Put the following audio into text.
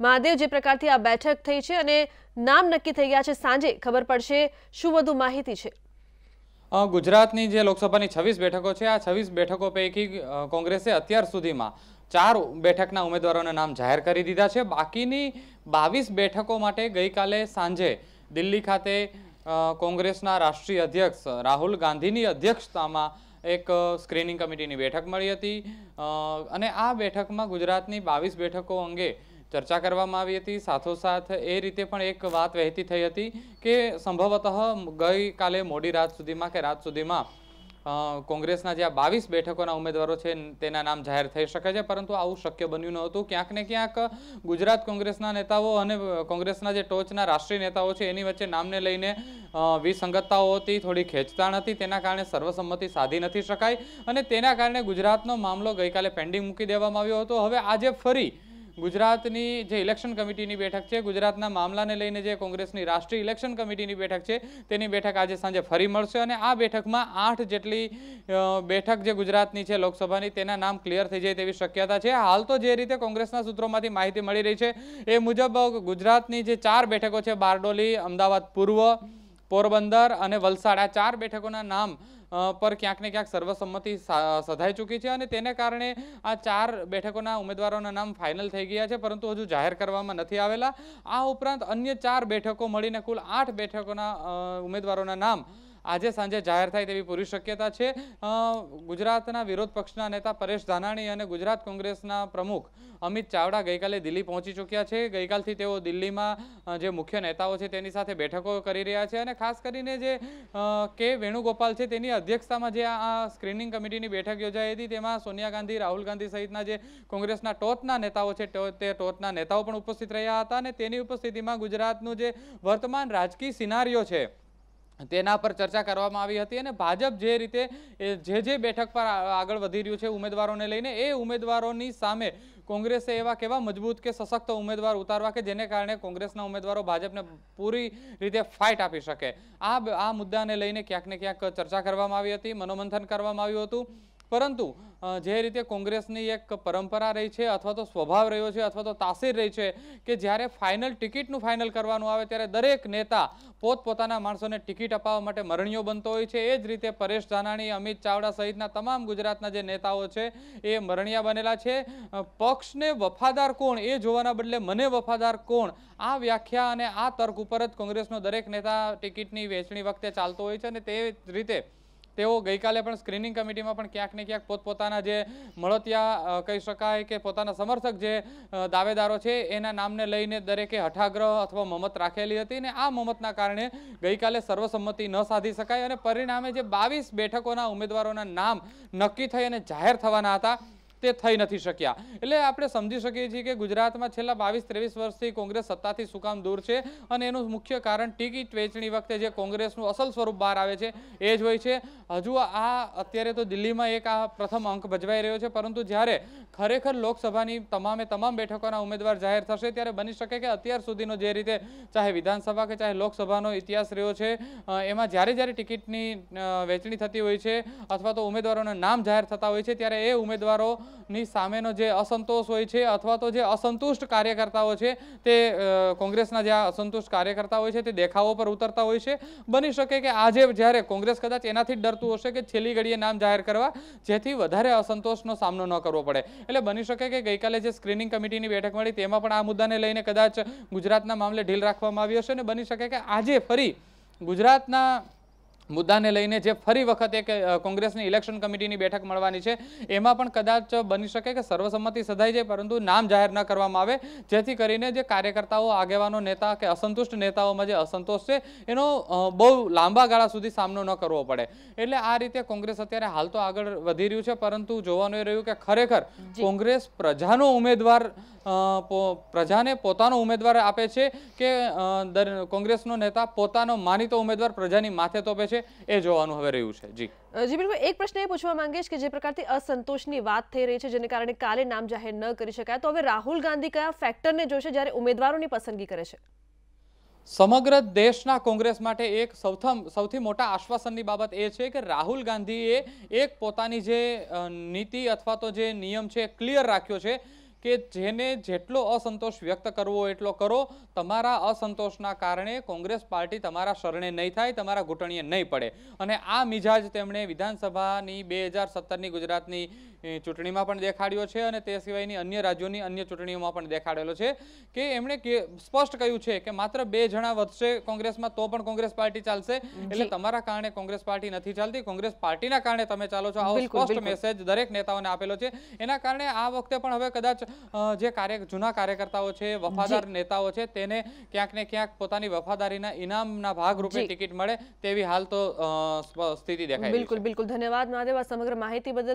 મહાદેવ જે પ્રકારથી આ બેઠક થઈ છે અને નામ નક્કી થઈ ગયા છે, સાંજે ખબર પડશે શું વધુ માહિતી છે. ગુજરાતની જે લોકસભાની છવ્વીસ બેઠકો છે, આ છવ્વીસ બેઠકો પૈકી કોંગ્રેસે અત્યાર સુધીમાં ચાર બેઠકના ઉમેદવારોના નામ જાહેર કરી દીધા છે. બાકીની બાવીસ બેઠકો માટે ગઈકાલે સાંજે દિલ્હી ખાતે કોંગ્રેસના રાષ્ટ્રીય અધ્યક્ષ રાહુલ ગાંધીની અધ્યક્ષતામાં એક સ્ક્રીનિંગ કમિટીની બેઠક મળી હતી. અને આ બેઠકમાં ગુજરાતની બાવીસ બેઠકો અંગે ચર્ચા કરવામાં આવી હતી. સાથોસાથ એ રીતે પણ એક વાત વહેતી થઈ હતી કે સંભવતઃ ગઈકાલે મોડી રાત સુધીમાં કે રાત સુધીમાં કોંગ્રેસના જે આ બાવીસ બેઠકોના ઉમેદવારો છે તેના નામ જાહેર થઈ શકે છે. પરંતુ આવું શક્ય બન્યું ન હતું. ક્યાંક ને ક્યાંક ગુજરાત કોંગ્રેસના નેતાઓ અને કોંગ્રેસના જે ટોચના રાષ્ટ્રીય નેતાઓ છે, એની વચ્ચે નામને લઈને વિસંગતતાઓ હતી, થોડી ખેંચતાણ હતી. તેના કારણે સર્વસંમતિ સાધી નથી શકાય અને તેના કારણે ગુજરાતનો મામલો ગઈકાલે પેન્ડિંગ મૂકી દેવામાં આવ્યો હતો. હવે આજે ફરી ગુજરાતની જે ઇલેક્શન કમિટીની બેઠક છે, ગુજરાતના મામલાને લઈને જે કોંગ્રેસની રાષ્ટ્રીય ઇલેક્શન કમિટીની બેઠક છે, તેની બેઠક આજે સાંજે ફરી મળશે અને આ બેઠકમાં આઠ જેટલી બેઠક જે ગુજરાતની છે લોકસભાની, તેના નામ ક્લિયર થઈ જાય તેવી શક્યતા છે. હાલ તો જે રીતે કોંગ્રેસના સૂત્રોમાંથી માહિતી મળી રહી છે, એ મુજબ ગુજરાતની જે ચાર બેઠકો છે, બારડોલી, અમદાવાદ પૂર્વ, પોરબંદર અને વલસાડ, આ ચાર બેઠકોના નામ પર ક્યાંક ને ક્યાંક સર્વસંમતિ સધાઈ ચૂકી છે અને તેને કારણે આ ચાર બેઠકોના ઉમેદવારોના નામ ફાઇનલ થઈ ગયા છે, પરંતુ હજુ જાહેર કરવામાં નથી આવેલા. આ ઉપરાંત અન્ય ચાર બેઠકો મળીને કુલ આઠ બેઠકોના ઉમેદવારોના નામ આજે સાંજે જાહેર થાય તેવી પૂરી શક્યતા છે. ગુજરાતના વિરોધ પક્ષના નેતા પરેશ ધાનાણી અને ગુજરાત કોંગ્રેસના પ્રમુખ અમિત ચાવડા ગઈકાલે દિલ્હી પહોંચી ચૂક્યા છે. ગઈકાલથી તેઓ દિલ્હીમાં જે મુખ્ય નેતાઓ છે તેની સાથે બેઠકો કરી રહ્યા છે અને ખાસ કરીને જે કે વેણુગોપાલ છે તેની અધ્યક્ષતામાં જે આ સ્ક્રીનિંગ કમિટીની બેઠક યોજાઈ હતી તેમાં સોનિયા ગાંધી, રાહુલ ગાંધી સહિતના જે કોંગ્રેસના ટોચના નેતાઓ છે તે ટોચના નેતાઓ પણ ઉપસ્થિત રહ્યા હતા અને તેની ઉપસ્થિતિમાં ગુજરાતનું જે વર્તમાન રાજકીય સિનારીઓ છે તેના પર ચર્ચા કરવામાં આવી હતી અને ભાજપ જે રીતે જે જે બેઠક પર આગળ વધી રહ્યું છે ઉમેદવારોને લઈને, એ ઉમેદવારોની સામે કોંગ્રેસે એવા કેવા મજબૂત કે સશક્ત ઉમેદવાર ઉતારવા કે જેને કારણે કોંગ્રેસના ઉમેદવારો ભાજપને પૂરી રીતે ફાઇટ આપી શકે. આ આ મુદ્દાને લઈને ક્યાંક ને ક્યાંક ચર્ચા કરવામાં આવી હતી, મનોમંથન કરવામાં આવ્યું હતું. પરંતુ જે રીતે કોંગ્રેસની એક પરંપરા રહી છે, અથવા તો સ્વભાવ રહ્યો છે, અથવા તો તાસીર રહી છે, કે જ્યારે ફાઇનલ ટિકિટનું ફાઇનલ કરવાનું આવે, ત્યારે દરેક નેતા પોતપોતાના માણસોને ટિકિટ અપાવવા માટે મરણીઓ બનતો હોય છે. એ જ રીતે પરેશ ધાનાણી, અમિત ચાવડા સહિતના તમામ ગુજરાતના જે નેતાઓ છે, એ મરણિયા બનેલા છે. પક્ષને વફાદાર કોણ, એ જોવાના બદલે મને વફાદાર કોણ? આ વ્યાખ્યા અને આ તર્ક ઉપર જ કોંગ્રેસનો દરેક નેતા ટિકિટની વહેંચણી વખતે ચાલતો હોય છે અને તે રીતે તેઓ ગઈકાલે પણ સ્ક્રીનિંગ કમિટીમાં પણ ક્યાંક ને ક્યાંક પોતપોતાના જે મળતિયા કહી શકાય કે પોતાના સમર્થક જે દાવેદારો છે, એના નામને લઈને દરેકે હઠાગ્રહ અથવા મમત રાખેલી હતી ને આ મમતના કારણે ગઈકાલે સર્વસંમતિ ન સાધી શકાય અને પરિણામે જે બાવીસ બેઠકોના ઉમેદવારોના નામ નક્કી થઈ અને જાહેર થવાના હતા તે થઈ નથી શક્યા. એટલે આપણે સમજી શકીએ છીએ કે ગુજરાતમાં છેલ્લા બાવીસ ત્રેવીસ વર્ષથી કોંગ્રેસ સત્તાથી શું કામ દૂર છે અને એનું મુખ્ય કારણ ટિકિટ વેચણી વખતે જે કોંગ્રેસનું અસલ સ્વરૂપ બહાર આવે છે, એ જ હોય છે. હજુ આ અત્યારે તો દિલ્હીમાં એક આ પ્રથમ અંક ભજવાઈ રહ્યો છે, પરંતુ જ્યારે ખરેખર લોકસભાની તમામે તમામ બેઠકોના ઉમેદવાર જાહેર થશે, ત્યારે બની શકે કે અત્યાર સુધીનો જે રીતે ચાહે વિધાનસભા કે ચાહે લોકસભાનો ઇતિહાસ રહ્યો છે એમાં જ્યારે જ્યારે ટિકિટની વેચણી થતી હોય છે અથવા તો ઉમેદવારોના નામ જાહેર થતા હોય છે, ત્યારે એ ઉમેદવારોની સામેનો જે અસંતોષ હોય છે અથવા તો જે અસંતુષ્ટ કાર્યકર્તાઓ છે તે કોંગ્રેસના જે અસંતુષ્ટ કાર્યકર્તા હોય છે તે દેખાવો પર ઉતરતા હોય છે. બની શકે કે આજે જ્યારે કોંગ્રેસ કદાચ એનાથી ડરતું હશે કે છેલ્લી ઘડીએ નામ જાહેર કરવા, જેથી વધારે અસંતોષનો સામનો ન કરવો પડે. એટલે બની શકે કે ગઈકાલે જે સ્ક્રીનિંગ કમિટીની બેઠક મળી તેમાં પણ આ મુદ્દાને લઈને કદાચ ગુજરાતના મામલે ઢીલ રાખવામાં આવી હશે અને બની શકે કે આજે ફરી ગુજરાતના મુદ્દાને લઈને જે ફરી વખત એક કોંગ્રેસની ઇલેક્શન કમિટીની બેઠક મળવાની છે એમાં પણ કદાચ બની શકે કે સર્વસંમતિ સધાઈ જાય પરંતુ નામ જાહેર ન કરવામાં આવે. જેથી કરીને જે કાર્યકર્તાઓ આગેવાનો નેતા કે અસંતુષ્ટ નેતાઓમાં જે અસંતોષ છે એનો બહુ લાંબા ગાળા સુધી સામનો ન કરવો પડે. એટલે આ રીતે કોંગ્રેસ અત્યારે હાલ તો આગળ વધી રહ્યું છે પરંતુ જોવાનું એ રહ્યું કે ખરેખર કોંગ્રેસ પ્રજાનો ઉમેદવાર પ્રજાને પોતાનો ઉમેદવાર આપે છે કે કોંગ્રેસનો નેતા પોતાનો માનીતો ઉમેદવાર પ્રજાની માથે તોપે છે એ જોવાનું હવે રહ્યું છે. જી. જી બિલકુલ. એક પ્રશ્ન એ પૂછવા માંગીશ કે જે પ્રકારથી અસંતોષની વાત થઈ રહી છે જેને કારણે કાલે નામ જાહેર ન કરી શકાય તો હવે રાહુલ ગાંધી કયા ફેક્ટરને જોશે જ્યારે ઉમેદવારોની પસંદગી કરે છે? સમગ્ર દેશના કોંગ્રેસ માટે એક સૌથમ સૌથી મોટા આશ્વાસનની બાબત એ છે કે રાહુલ ગાંધીએ એક પોતાની જે નીતિ અથવા તો જે નિયમ છે ક્લિયર રાખ્યો છે કે જેને જેટલો અસંતોષ વ્યક્ત કરવો એટલો કરો. તમારા અસંતોષના કારણે કોંગ્રેસ પાર્ટી તમારા શરણે નહીં થાય તમારા ઘૂંટણીએ નહીં પડે. અને આ મિજાજ તેમણે વિધાનસભાની બે હજાર સત્તરની ગુજરાતની ચૂંટણીમાં પણ દેખાડ્યો છે અને તે સિવાયની અન્ય રાજ્યોની અન્ય ચૂંટણીઓમાં પણ દેખાડેલો છે કે એમણે સ્પષ્ટ કહ્યું છે કે માત્ર બે જણા વધશે કોંગ્રેસમાં તો પણ કોંગ્રેસ પાર્ટી ચાલશે. એટલે તમારા કારણે કોંગ્રેસ પાર્ટી નથી ચાલતી. કોંગ્રેસ પાર્ટીના કારણે તમે ચાલો છો. આવો સ્પષ્ટ મેસેજ દરેક નેતાઓને આપેલો છે. એના કારણે આ વખતે પણ હવે કદાચ જે કાર્ય જૂના કાર્યકર્તાઓ છે વફાદાર નેતાઓ છે તેને ક્યાંક ને ક્યાંક પોતાની વફાદારીના ઇનામના ભાગરૂપે રૂપે ટિકિટ મળે તેવી હાલ તો સ્થિતિ દેખાય બિલકુલ બિલકુલ. ધન્યવાદ મહાદેવ સમગ્ર માહિતી બદલ.